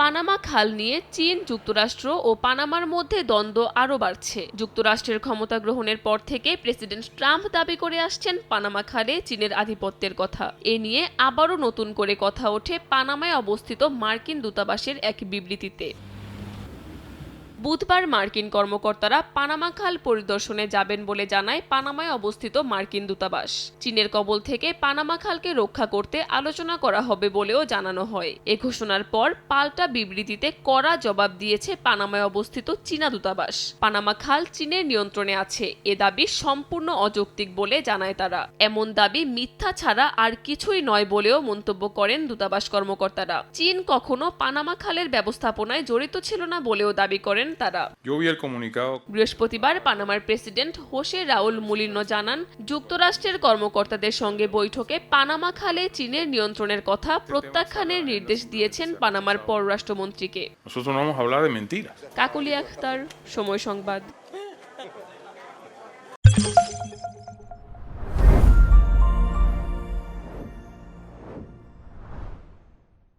Panama খাল নিয়ে চীন, যুক্তরাষ্ট্র ও পানামার মধ্যে দ্বন্দ্ব আরও বাড়ছে। যুক্তরাষ্ট্রের ক্ষমতা গ্রহণের পর থেকে প্রেসিডেন্ট ট্রাম্প দাবি করে আসছেন পানামা খালে চীনের আধিপত্যের কথা। এ নিয়ে আবারও নতুন করে কথা ওঠে পানামায় অবস্থিত মার্কিন দূতাবাসের এক বিবৃতিতে। বুধবার মার্কিন কর্মকর্তারা পানামা খাল পরিদর্শনে যাবেন বলে জানায় পানামায় অবস্থিত মার্কিন দূতাবাস। চীনের কবল থেকে পানামা খালকে রক্ষা করতে আলোচনা করা হবে বলেও জানানো হয়। এ ঘোষণার পর পাল্টা বিবৃতিতে কড়া জবাব দিয়েছে পানামায় অবস্থিত চীনা দূতাবাস। পানামা খাল চীনের নিয়ন্ত্রণে আছে। এ দাবি সম্পূর্ণ অযৌক্তিক বলে জানায় তারা। এমন দাবি মিথ্যা ছাড়া আর কিছুই নয় বলেও মন্তব্য করেন দূতাবাস কর্মকর্তারা। চীন কখনো পানামা খালের ব্যবস্থাপনায় জড়িত ছিল না বলেও দাবি করেন তারা। বৃহস্পতিবার পানামার প্রেসিডেন্ট হোসে রাউল মুলিনো জানান যুক্তরাষ্ট্রের কর্মকর্তাদের সঙ্গে বৈঠকে পানামা খালে চীনের নিয়ন্ত্রণের কথা প্রত্যাখ্যানের নির্দেশ দিয়েছেন পানামার পররাষ্ট্রমন্ত্রীকে. কাকলি আখতার সময় সংবাদ।